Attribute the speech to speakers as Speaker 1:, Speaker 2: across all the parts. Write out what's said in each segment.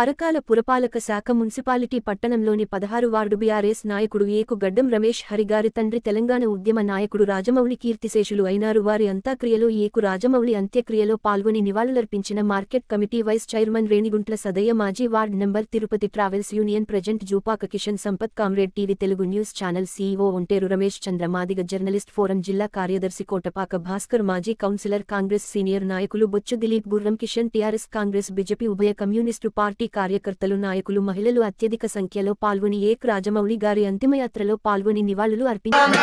Speaker 1: పరకాల పురపాలక శాఖ మున్సిపాలిటీ పట్టణంలోని పదహారు వార్డు బీఆర్ఎస్ నాయకుడు ఏకు గడ్డం రమేష్ హరిగారి తండ్రి తెలంగాణ ఉద్యమ నాయకుడు రాజమౌళి కీర్తిశేషులు అయినారు. వారి అంత్యక్రియలో ఏకు రాజమౌళి అంత్యక్రియలో పాల్గొని నివాళులర్పించిన market committee vice chairman Reniguntla Sadayya మాజీ ward number Tirupati travels union president Jupaka Kishan Sampath comrade TV Telugu news channel CEO Onteru Ramesh Chandra Madiga journalist forum జిల్లా కార్యదర్శి కోటపాక భాస్కర్ మాజీ కౌన్సిలర్ కాంగ్రెస్ సీనియర్ నాయకులు Bochchu Dilip Gurram Kishan TRS Congress BJP ఉభయ communist party కార్యకర్తలు నాయకులు మహిళలు అత్యధిక సంఖ్యలో పాల్గొని ఏక్ రాజమౌళి గారి అంతిమయాత్రలో పాల్గొని నివాళులు అర్పించారు.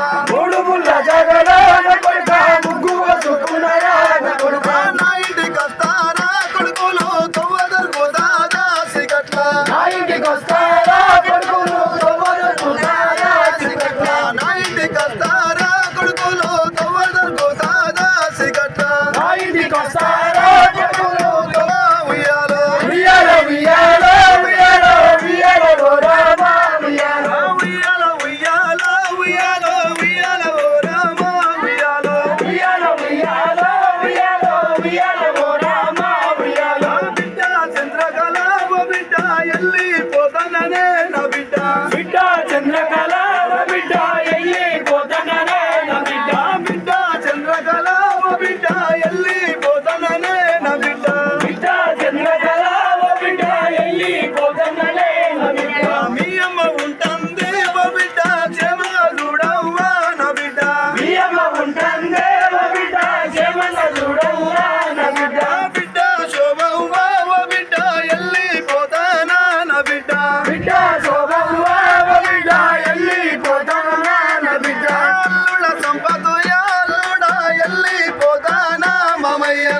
Speaker 2: Yeah. పోతాననే నా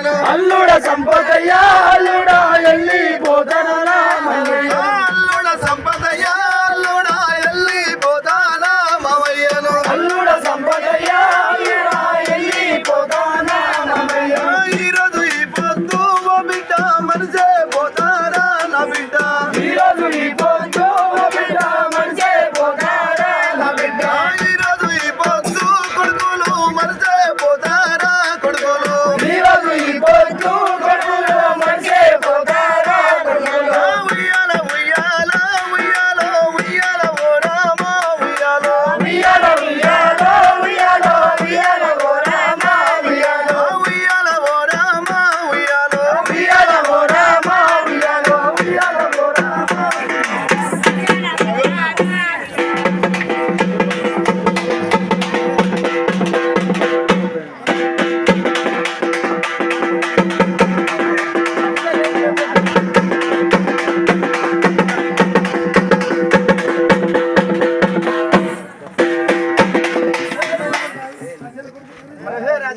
Speaker 2: అల్లుడ
Speaker 3: సంపదయ్యా అల్లు